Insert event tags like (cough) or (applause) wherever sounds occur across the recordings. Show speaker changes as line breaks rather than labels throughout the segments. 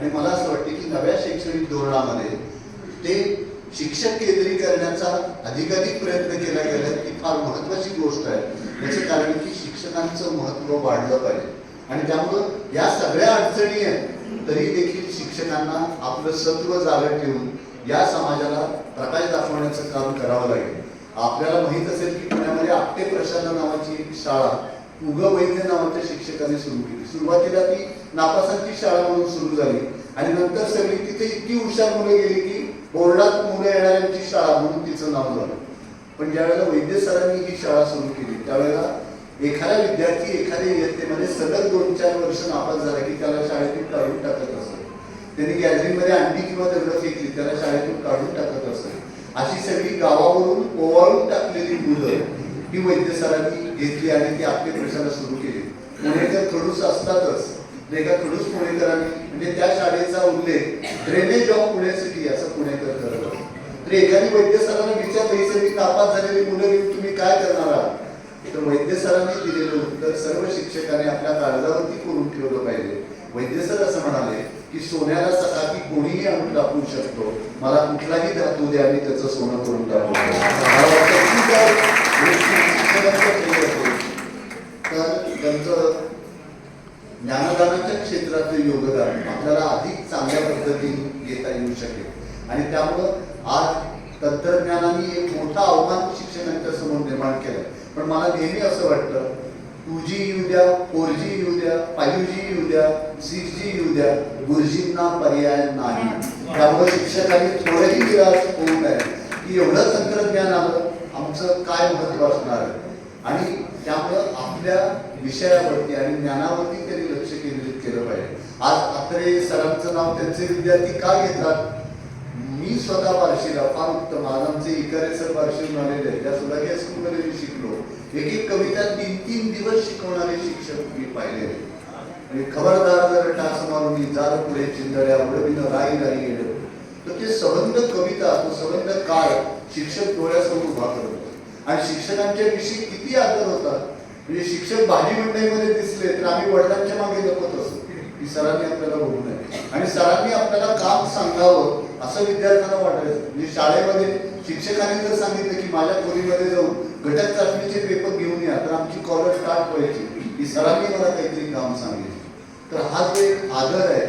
आणि मला असं वाटतं की नव्या शैक्षणिक धोरणामध्ये ते शिक्षक केंद्रीकरणाचा अधिकाधिक प्रयत्न केला गेला ही फार महत्वाची गोष्ट आहे. याचं कारण की शिक्षकांचं महत्त्व वाढलं पाहिजे. आणि त्यामुळं या सगळ्या अडचणी आहेत तरी देखील शिक्षकांना आपलं सत्व जागं ठेवून या समाजाला प्रकाश दाखवण्याचं काम करावं लागेल. आपल्याला माहीत असेल की पुण्यामध्ये आपटे प्रशाला नावाची एक शाळा उग वैद्य नावाच्या शिक्षकाने सुरू केली. सुरुवातीला ती नापासांची शाळा म्हणून सुरू झाली. आणि नंतर सगळी तिथे इतकी हुशार मुलं गेली की बोर्डात मुलं येणाऱ्यांची शाळा म्हणून तिचं नाव झालं. पण ज्यावेळेला वैद्य सरांनी ही शाळा सुरू केली त्यावेळेला एखादा विद्यार्थी एखाद्या इयत्तेमध्ये सतत दोन चार वर्ष नापास झाला की त्याला शाळेतून काढून टाकत असत. त्यांनी गॅलरीमध्ये अंडी किंवा दगड फेकली त्याला शाळेतून काढून टाकत असत. अशी सगळी गावावरून ओवाळून टाकलेली मुलं ही वैद्य सरांनी घेतली आणि ती आपले प्रशाला सुरू केली. पुणेकर खडूस असतातच. एका खडूस पुणेकरांनी म्हणजे त्या शाळेचा उल्लेख ड्रेनेज ऑफ पुणे सिटी असं पुणेकर करत तर एखादी वैद्य सरांना विचारलं ही सगळी नापास झालेली मुलं घेऊन तुम्ही काय करणार आहात? तर वैद्य सरांनी दिलेलं उत्तर सर्व शिक्षकांनी आपल्या काळजावरती करून ठेवलं पाहिजे वैद्य सर असं म्हणाले की सोन्याला सकाळी कोणीही आणून टाकू शकतो. मला कुठलाही धातू द्या मी त्याचं सोनं करून टाकू तर त्यांचं ज्ञानदानाच्या क्षेत्रातलं योगदान आपल्याला अधिक चांगल्या पद्धतीने घेता येऊ शकेल. आणि त्यामुळं आज तंत्रज्ञानाने एक मोठा आव्हान शिक्षकांच्या समोर निर्माण केलं पण मला नेहमी असं वाटतं टू जी येऊ द्या फोर जी येऊ द्या फाईव्ह जी येऊ द्या सिक्स जी येऊ द्या गुरुजींना पर्याय नाही. त्यामुळे शिक्षकांनी थोडंही निराश होऊ नये. की एवढं तंत्रज्ञान आलं आमचं काय महत्त्व असणार? आणि त्यामुळं आपल्या विषयावरती आणि ज्ञानावरती त्यांनी लक्ष केंद्रित केलं पाहिजे. आज अत्रे सरांचं नाव त्यांचे विद्यार्थी का घेतात? मी स्वतः बार्शीला फार उत्तम. आज आमचे इकारे सर बार्शीहून झालेले आहेत त्या सुद्धा या स्कूलमध्ये मी शिकलो. एक एक कविता तीन तीन दिवस शिकवणारे शिक्षक मी पाहिले. आणि खबरदार जर टास मारून जार पुढे चिंदड्या उडविनं राई राई येणं तर ते सबंध कविता तो सबंध काळ शिक्षक डोळ्यासमोर उभा करत आणि शिक्षकांच्या विषयी किती आदर होता. म्हणजे शिक्षक भाजी मंडईमध्ये दिसले तर आम्ही वडिलांच्या मागे लपत असतो की सरांनी आपल्याला बघू नये. आणि सरांनी आपल्याला काम सांगावं असं विद्यार्थ्यांना वाटायचं. म्हणजे शाळेमध्ये शिक्षकांनी जर सांगितलं की माझ्या खोलीमध्ये जाऊन घटक चाचणीचे पेपर घेऊन या तर आमची कॉलर स्टार्ट व्हायची की सरांनी मला काहीतरी काम सांगितलं. तर हा जो एक आदर आहे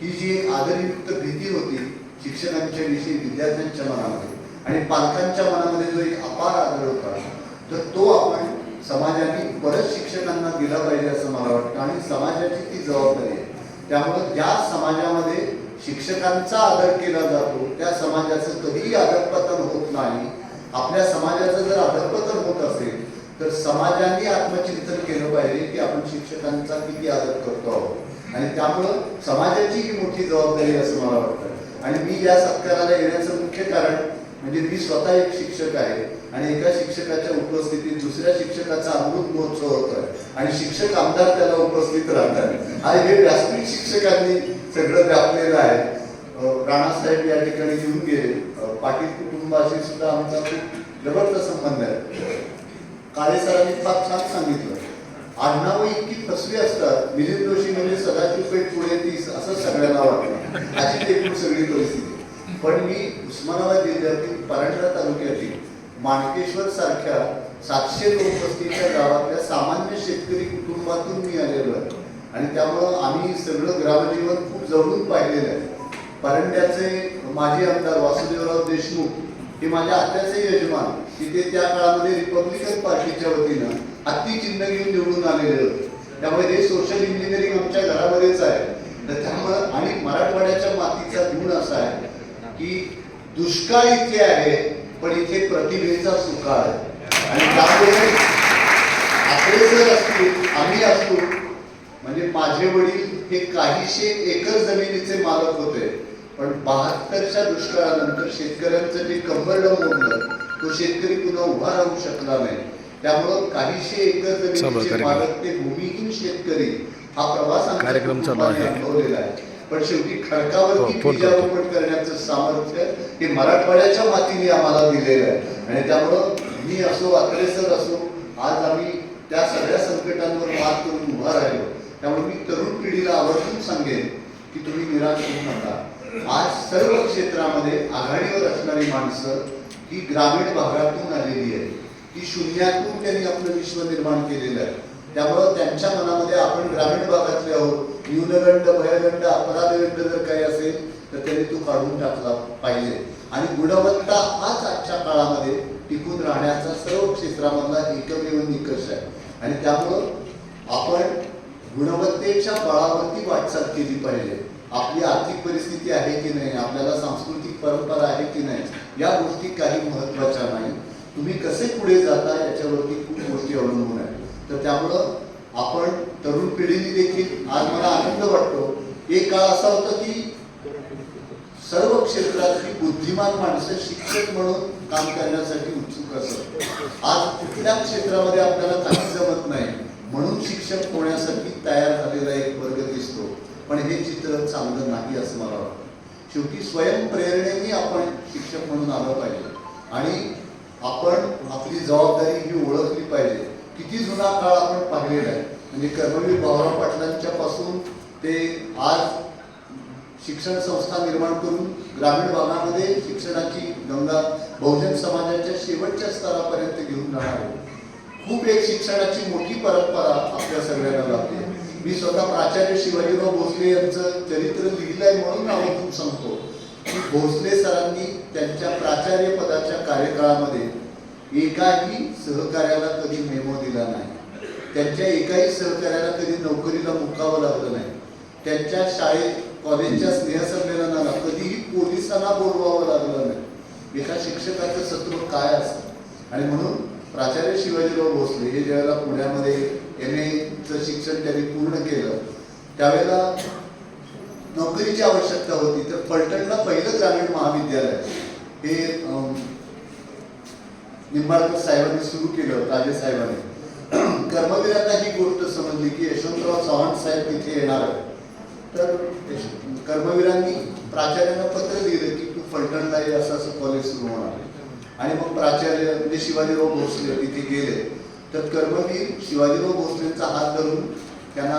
ही जी एक आदरयुक्त भीती होती शिक्षकांच्या विषयी विद्यार्थ्यांच्या मनामध्ये आणि पालकांच्या मनामध्ये जो एक अपार आदर होता तर तो आपण समाजाने परत शिक्षकांना दिला पाहिजे असं मला वाटतं. आणि समाजाची ती जबाबदारी आहे. त्यामुळं ज्या समाजामध्ये शिक्षकांचा आदर केला जातो त्या समाजाचं कधीही आदरपतन होत नाही. आपल्या समाजाचं जर अधपतन होत असेल तर समाजाने आत्मचिंतन केलं पाहिजे की आपण शिक्षकांचा किती आदर करतो आहोत. आणि त्यामुळं समाजाची ही मोठी जबाबदारी असं मला वाटतं. आणि मी या सत्काराला येण्याचं मुख्य कारण म्हणजे मी स्वतः एक शिक्षक आहे आणि एका शिक्षकाच्या उपस्थितीत दुसऱ्या शिक्षकाचा अमृत महोत्सव होतोय आणि शिक्षक आमदार त्याला उपस्थित राहतात. आणि हे व्यासपीठ शिक्षकांनी सगळं व्यापलेलं आहे. राणासाहेब या ठिकाणी येऊन गेले. अं, पाटील कुटुंबाशी सुद्धा आमचा खूप जवळचा संबंध आहे. काळे सरांनी फार छान सांगितलं. आडनाव इतकी फसवी असतात. मिलिंद जोशी म्हणजे सदाची पेठ पुढे तीस असं सगळ्यांना वाटलं अशी एकूण सगळी परिस्थिती. पण मी उस्मानाबाद जिल्ह्यातील परांडा तालुक्यातील माणकेश्वर सारख्या सातशे लोकवस्तीच्या गावातल्या सामान्य शेतकरी कुटुंबातून मी आलेलो आहे. आणि त्यामुळं आम्ही सगळं ग्रामजीवन खूप जवळून पाहिलेलं आहे. परंड्याचे माजी आमदार वासुदेवराव देशमुख हे माझ्या आत्याचे यजमान की ते त्या काळामध्ये रिपब्लिकन पार्टीच्या वतीनं हत्ती चिन्ह घेऊन निवडून आलेले होते. त्यामुळे हे सोशल इंजिनिअरिंग आमच्या घरामध्येच आहे. तर त्यामुळं आणि मराठवाड्याच्या मातीचा गुण असा आहे की दुष्काळ इथे आहे पण इथे प्रतिभेचा सुकाळ आहे. आणि त्यामुळे आपले जर असतील आम्ही असतो म्हणजे माझे वडील हे काहीशे एकर जमिनीचे मालक होते. पण बहात्तरच्या दुष्काळानंतर शेतकऱ्यांचं जे कंबरडं मोडलं तो शेतकरी पुन्हा उभा राहू शकला नाही त्यामुळं काहीशे एकर जमिनीचे. मालक ते भूमिहीन शेतकरी हा प्रवास
कार्यक्रम चालू आहे.
पण शेवटी
हो,
खडकावरती
करतो.
बीजारोपण करण्याचं सामर्थ्य हे मराठवाड्याच्या मातीने आम्हाला दिलेलं आहे आणि त्यामुळं मी असो अत्रेसर असो आज आम्ही त्या सगळ्या संकटांवर मात करून उभा राहिलो त्यामुळे मी तरुण पिढीला आवर्जून सांगेन की तुम्ही निराश होऊ नका आज सर्व क्षेत्रामध्ये आघाडीवर असणारी माणसं ही ग्रामीण भागातून आलेली आहे की शून्यातून त्यांनी आपलं विश्व निर्माण केलेलं आहे. त्यामुळं त्यांच्या मनामध्ये आपण ग्रामीण भागातले आहोत. न्यूनगंड भयगंड अपराधगंड जर काही असेल तर त्यांनी तो काढून टाकला पाहिजे. आणि गुणवत्ता हाच आजच्या काळामध्ये टिकून राहण्याचा सर्व क्षेत्रामधला एकमेव निकष आहे. आणि त्यामुळं आपण गुणवत्तेच्या बळावरती वाटचाल केली पाहिजे. आपली आर्थिक परिस्थिती आहे की नाही आपल्याला सांस्कृतिक परंपरा आहे की नाही या गोष्टी काही महत्त्वाच्या नाही. तुम्ही कसे पुढे जाता याच्यावरती खूप गोष्टी अवलंबून आहे तर त्यामुळं आपण तरुण पिढीने देखील आज मला आनंद वाटतो. एक काळ असा होता की सर्व क्षेत्रातली बुद्धिमान माणसं शिक्षक म्हणून काम करण्यासाठी उत्सुक असत आज कुठल्या क्षेत्रामध्ये आपल्याला काही जमत नाही. म्हणून शिक्षक होण्यासाठी तयार झालेला एक वर्ग दिसतो. पण हे चित्र चांगलं नाही असं मला वाटतं शेवटी स्वयंप्रेरणेने आपण शिक्षक म्हणून आलं पाहिजे आणि आपण आपली जबाबदारी ही ओळखली पाहिजे किती जुना काळ आपण पाहिलेला आहे म्हणजे कर्मवीर भाऊराव पाटलांच्या पासून ते आज शिक्षण संस्था निर्माण करून ग्रामीण भागामध्ये शिक्षणाची गंगा बहुजन समाजाच्या शेवटच्या स्तरापर्यंत घेऊन जाणार आहे. खूप एक शिक्षणाची मोठी परंपरा आपल्या सगळ्यांना लाभली आहे. मी स्वतः प्राचार्य शिवाजीराव भोसले यांचं चरित्र लिहिलंय म्हणून आवर्जून सांगतो. की भोसले सरांनी त्यांच्या प्राचार्य पदाच्या कार्यकाळामध्ये एकाही सहकार्याला कधी मेमो दिला नाही. त्यांच्या एकाही सहकार्याला कधी नोकरीला मुकावं लागलं नाही. त्यांच्या शाळेत कॉलेजच्या स्नेहसंमेलनाला कधीही पोलिसांना बोलवावं लागलं नाही. एका शिक्षकाचं सत्व काय असतं? आणि म्हणून प्राचार्य शिवाजीराव भोसले हे ज्यावेळेला पुण्यामध्ये एम एचं शिक्षण त्यांनी पूर्ण केलं त्यावेळेला नोकरीची आवश्यकता होती. तर फलटणला पहिलं ग्रामीण महाविद्यालय. हे निंबाळकर साहेबांनी सुरू केलं राजे साहेबांनी. (clears throat) कर्मवीरांना ही गोष्ट समजली की यशवंतराव चव्हाण साहेब तिथे येणार आहे तर कर्मवीरांनी प्राचार्यांना पत्र लिहिलं की तू फलटणला ये असं असं कॉलेज सुरू होणार आणि मग प्राचार्य म्हणजे शिवाजीराव भोसले तिथे गेले. तर कर्मवीर शिवाजीराव भोसलेंचा हात धरून त्यांना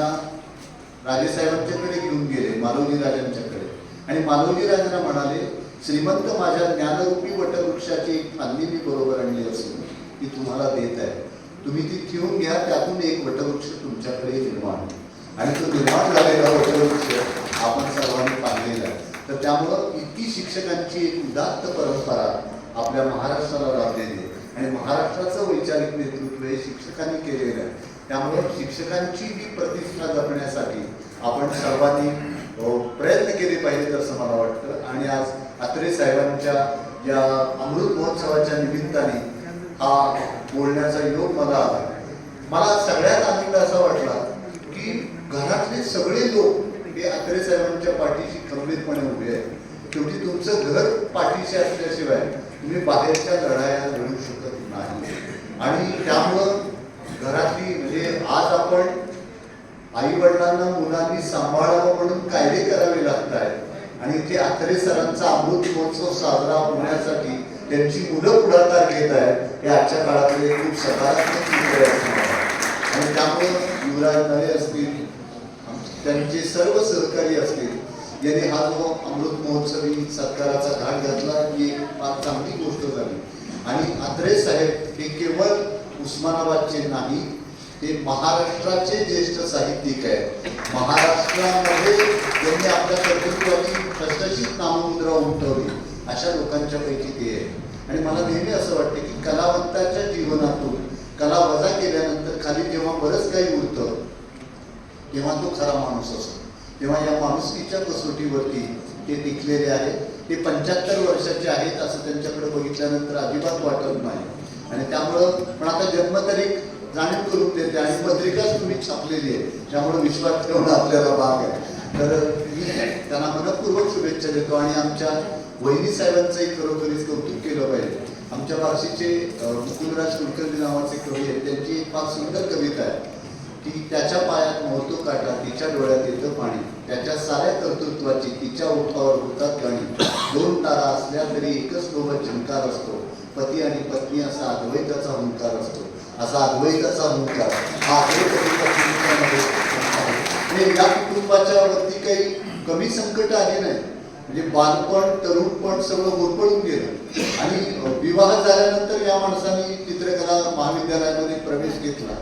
राजेसाहेबांच्याकडे घेऊन गेले मालवजी राजांच्याकडे. आणि मालवजी राजांना म्हणाले श्रीमंत माझ्या ज्ञानरूपी वटवृक्षाची एक फांदी मी बरोबर आणली असून ती तुम्हाला देत आहे. तुम्ही ती ठेवून घ्या त्यातून एक वटवृक्ष तुमच्याकडे निर्माण आणि तो निर्माण झालेला वटवृक्ष आपण सर्वांनी पाहिलेला आहे. तर त्यामुळं इतकी शिक्षकांची एक उदात्त परंपरा आपल्या महाराष्ट्राला लाभलेली आहे आणि महाराष्ट्राचं वैचारिक नेतृत्व हे शिक्षकांनी केलेलं आहे. त्यामुळे शिक्षकांची ही प्रतिष्ठा जपण्यासाठी आपण सर्वांनी प्रयत्न केले पाहिजेत असं मला वाटतं. आणि आज अत्रे साहेबांच्या या अमृत महोत्सवाच्या निमित्ताने हा बोलण्याचा योग मला आला. मला सगळ्यात आनंद असा वाटला की घरातले सगळे लोक हे अत्रे साहेबांच्या पाठीशी खंबीरपणे उभे आहेत. शेवटी तुमचं घर पाठीशी असल्याशिवाय तुम्ही बाहेरच्या लढाया लढू शकतो आणि त्यामुळं घरातली म्हणजे आज आपण आई वडिलांना मुलांनी सांभाळावं म्हणून कायदे करावे लागत आहेत आणि ते आत्रे सरांचा अमृत महोत्सव साजरा होण्यासाठी त्यांची मुलं पुढाकार घेत आहेत. हे आजच्या काळातले खूप सकारात्मक चित्र आणि त्यामुळं युवराज नळे असतील त्यांचे सर्व सहकारी असतील यांनी हा जो अमृत महोत्सवी सत्काराचा घाट घातला ही एक फार चांगली गोष्ट झाली. आणि आत्रे साहेब हे केवळ उस्मानाबादचे नाही हे महाराष्ट्राचे ज्येष्ठ साहित्यिक आहेत. महाराष्ट्रामध्ये त्यांनी आपल्या कर्तृत्वाची ठसठशीत नाममुद्रा उमटवली. अशा लोकांच्या पैकी ते आहे आणि मला नेहमी असं वाटतं की कलावंताच्या जीवनातून कला वजा केल्यानंतर खाली जेव्हा बरंच काही उरतं तेव्हा तो खरा माणूस असतो. तेव्हा या माणुसकीच्या कसोटीवरती ते टिकलेले आहेत. ते पंच्याहत्तर वर्षाचे आहेत असं त्यांच्याकडे बघितल्यानंतर अजिबात वाटत नाही. आणि त्यामुळं पण आता जन्मतारीख जाणीव करून देते आणि पत्रिकाच तुम्ही छापलेली आहे त्यामुळे विश्वास ठेवणं आपल्याला भाग आहे. तर मी त्यांना मनपूर्वक शुभेच्छा देतो आणि आमच्या वहिनी साहेबांचंही खरोखरीच कौतुक केलं पाहिजे. आमच्या बार्शीचे मुकुलराज कुलकर्णी नावाचे कवी आहेत त्यांची एक फार सुंदर कविता आहे की त्याच्या पायात मोहतो काटा तिच्या डोळ्यात येतं पाणी त्याच्या साऱ्या कर्तृत्वाची तिच्या ओठावर होतात गाणी दोन तारा असल्या तरी एकच सोबत झंकार असतो. पती आणि पत्नी असा अद्वैताचा हुंकार असतो. असा अद्वैताचा हुंकार हा अद्वैताच्या या कुटुंबाच्या वरती काही कमी संकट आली नाही. म्हणजे बालपण तरुणपण सगळं होरपळून गेलं. आणि विवाह झाल्यानंतर या माणसाने चित्रकला महाविद्यालयामध्ये प्रवेश घेतला.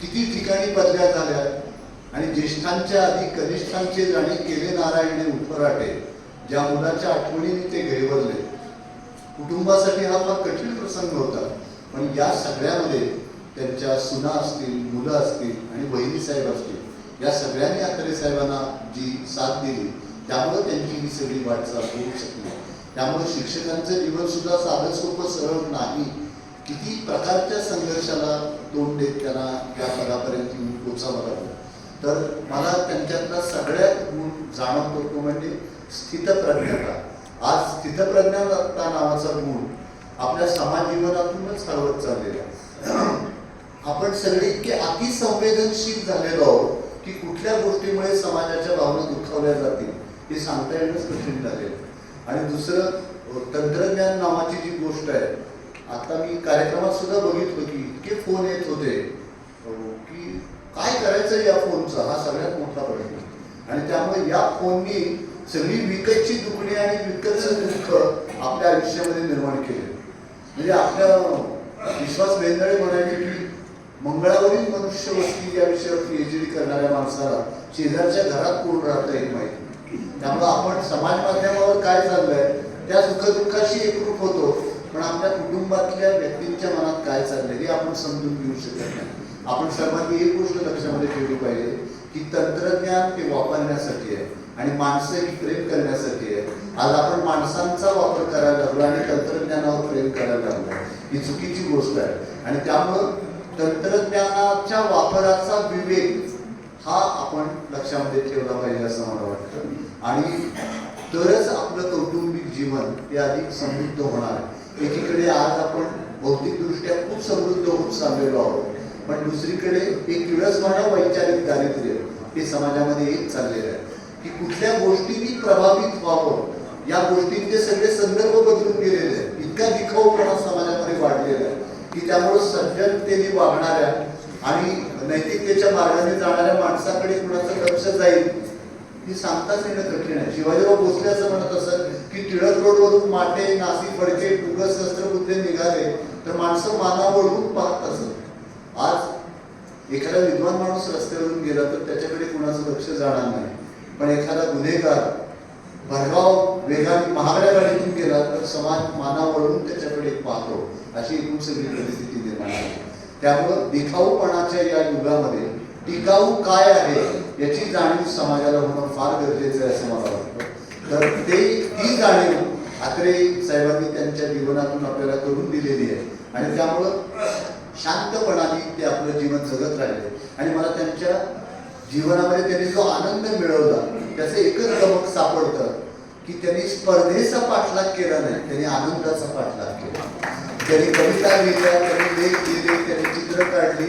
किती ठिकाणी बदल्या झाल्या? आणि ज्येष्ठांच्या आधी कनिष्ठांचे राणी केले नारायणे उपराटे ज्या मुलाच्या आठवणीने ते घेवरले कुटुंबासाठी हा फार कठीण प्रसंग होता. पण या सगळ्यामध्ये त्यांच्या सुना असतील मुलं असतील आणि बहिणी साहेब असतील या सगळ्यांनी अत्रे साहेबांना जी साथ दिली त्यामुळे त्यांची ही सगळी वाटचाल होऊ शकली. त्यामुळे शिक्षकांचं जीवन सुद्धा साधं सोपं सरळ नाही. किती प्रकारच्या संघर्षाला तोंड देत त्यांना त्या पदापर्यंत येऊन पोचावं लागलं. तर मला त्यांच्यातला सगळ्यात गुण जाणवतो तो म्हणजे स्थितप्रज्ञता. आज स्थितप्रज्ञता नावाचा गुण आपल्या समाज जीवनातूनच हरवत चाललेला (clears throat) आपण सगळे इतके अतिसंवेदनशील झालेलो आहोत की कुठल्या गोष्टीमुळे समाजाच्या भावना दुखावल्या जातील हे सांगता येणंच कठीण झालेलं आणि दुसरं तंत्रज्ञान नावाची जी गोष्ट आहे आता मी कार्यक्रमात सुद्धा बघितलं की इतके फोन येत होते की काय करायचं या फोनचा? हा सगळ्यात मोठा प्रश्न. आणि त्यामुळे या फोननी सगळी विकतची दुखणी आणि विकतचं दुःख आपल्या आयुष्यामध्ये निर्माण केले. म्हणजे आपल्या विश्वास बेंदळे म्हणाले की मंगळावरील मनुष्य वस्ती या विषयावर पीएचडी करणाऱ्या माणसाला शेजारच्या घरात कोण राहतं हे माहिती त्यामुळे आपण समाज माध्यमावर काय चाललंय त्या सुखदुःखाशी एकरूप होतो पण आपल्या कुटुंबातल्या व्यक्तींच्या मनात काय चाललंय हे आपण समजून घेऊ शकत नाही. आपण सर्वांनी एक गोष्ट लक्षामध्ये ठेवली पाहिजे की तंत्रज्ञान ते वापरण्यासाठी आहे. आणि माणसं ही प्रेम करण्यासाठी आहे आज आपण माणसांचा वापर करायला लागलो आणि तंत्रज्ञानावर प्रेम करायला लागलो. ही चुकीची गोष्ट आहे. आणि त्यामुळं तंत्रज्ञानाच्या वापराचा विवेक हा आपण लक्षामध्ये ठेवला पाहिजे असं मला वाटतं. आणि तरच आपलं कौटुंबिक जीवन हे अधिक समृद्ध होणार आहे. एकीकडे आज आपण भौतिकदृष्ट्या खूप समृद्ध होत चाललेलो आहोत. पण दुसरीकडे एक वेळच म्हणा वैचारिक दारिद्र्य हे समाजामध्ये येत चाललेलं आहे. की कुठल्या गोष्टींनी प्रभावित व्हावं. या गोष्टींचे सगळे संदर्भ बदलून गेलेले आहेत. इतका दिखाऊपणा समाजामध्ये वाढलेला आहे की त्यामुळे सज्जनतेने वागणाऱ्या आणि नैतिकतेच्या मार्गाने जाणाऱ्या माणसाकडे कुणाचं लक्ष जाईल ही सांगताच येणं कठीण आहे. शिवाजीराव भोसले असं म्हणत असत की टिळक रोडवरून माटे नासी फडके टुगस शस्त्रबुद्धे निघाले तर माणसं मानावळून पाहत असत. आज एखादा विद्वान माणूस रस्त्यावरून गेला तर त्याच्याकडे कुणाचं लक्ष जाणार नाही. पण एखादा गुन्हेगार भरगाव वेगाने महागड्या गाडीतून गेला तर समाज मानावळून त्याच्याकडे पाहतो अशी एकूण सगळी परिस्थिती निर्माण आहे. त्यामुळं दिखाऊपणाच्या या युगामध्ये टिकाऊ काय आहे याची जाणीव समाजाला होणं फार गरजेचं आहे असं मला वाटतं. तर ते ती जाणीव आत्रे साहेबांनी त्यांच्या जीवनातून आपल्याला करून दिलेली आहे. आणि त्यामुळं शांतपणाने ते आपलं जीवन जगत राहिले. आणि मला त्यांच्या जीवनामध्ये त्यांनी जो आनंद मिळवला त्याचं एकच गमक सापडतं की त्यांनी स्पर्धेचा पाठलाग केला नाही त्यांनी आनंदाचा पाठलाग केला. त्यांनी कविता लिहिल्या त्यांनी लेख लिहिले त्यांनी चित्र काढली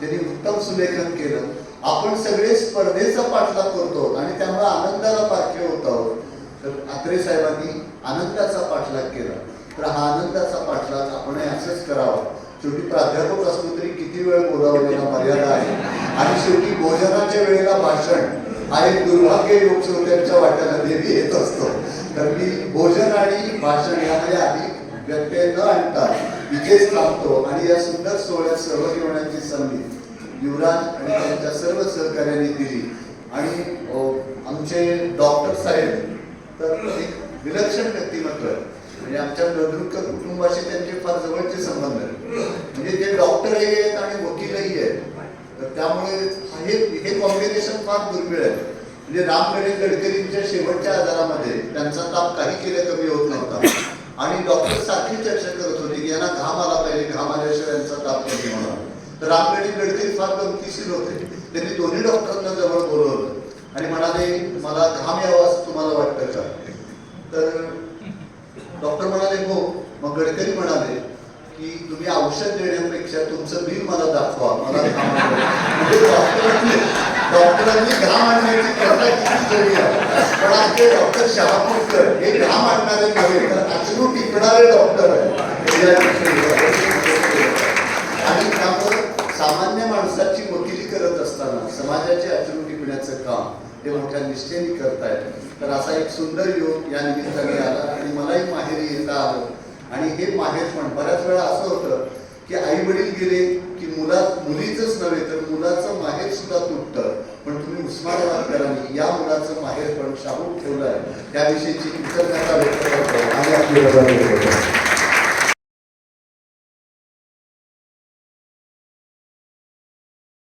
त्यांनी उत्तम सुलेखन केलं. आपण सगळे स्पर्धेचा पाठलाग करतो आणि त्यामुळे आनंदाला पारखे होत आहोत. तर आत्रे साहेबांनी आनंदाचा पाठलाग केला. तर हा आनंदाचा पाठलाग आपण असंच करावा. शेवटी प्राध्यापक असलो तरी किती वेळ बोलावं याला मर्यादा आहे? आणि शेवटी भोजनाच्या वेळेला भाषण हा एक दुर्भाग्य योगश्रोत्यांच्या वाट्याला नेहमी येत असतो. तर मी भोजन आणि भाषण यामध्ये अधिक व्यत्यय न आणता इथेच थांबतो आणि या सुंदर सोहळ्यात सहभागी होण्याची संधी युवराज आणि त्यांच्या सर्व सहकार्यांनी दिली. आणि आमचे डॉक्टर साहेब तर एक विलक्षण व्यक्तिमत्व आहे. म्हणजे आमच्या नदरुकर कुटुंबाशी त्यांचे फार जवळचे संबंध आहेत. म्हणजे ते डॉक्टरही आहेत आणि वकीलही आहेत तर त्यामुळे हे हे कॉम्बिनेशन फार दुर्मिळ आहे. म्हणजे रामगणे गडकरींच्या शेवटच्या आजारामध्ये त्यांचा ताप काही केल्या कमी होत नव्हता. आणि डॉक्टर सारखी चर्चा करत होते की यांना घाम आला पाहिजे घाम आल्याशिवाय यांचा ताप कमी होणार. तर रामगणे गडकरी फार गमतीशीर होते. त्यांनी दोन डॉक्टरांना जवळ बोलवलं आणि म्हणाले मला घाम यावा असं तुम्हाला वाटतं का तर डॉक्टर म्हणाले हो मग गडकरी म्हणाले की तुम्ही औषध देण्यापेक्षा तुमचं बिल मला दाखवा मला घाम आलाय. म्हणजे डॉक्टरांनी डॉक्टरांनी घाम आणण्याची प्रथा किती जरी आहे पण आमचे डॉक्टर शहापूरकर हे घाम आणणारे नव्हे तर अचरू टिकणारे डॉक्टर आहे आणि त्यामुळे सामान्य माणसाची वकिली करत असताना समाजाचे अचरू टिपणे घेण्याचं काम. ते मोठ्या निष्ठेने करतायत. तर असा एक सुंदर योग या निमित्ताने आला आणि मलाही माहेरी येता आलं. आणि हे माहेर पण बऱ्याच वेळा असं होतं की आई वडील गेले की मुला मुलीचंच नव्हे तर मुलाचं माहेर सुद्धा तुटतं. पण तुम्ही उस्मानाबादकरांनी या मुलाचं माहेर पण शाबूत आहे त्याविषयीची कृतज्ञता व्यक्त करतो.
आणि आपली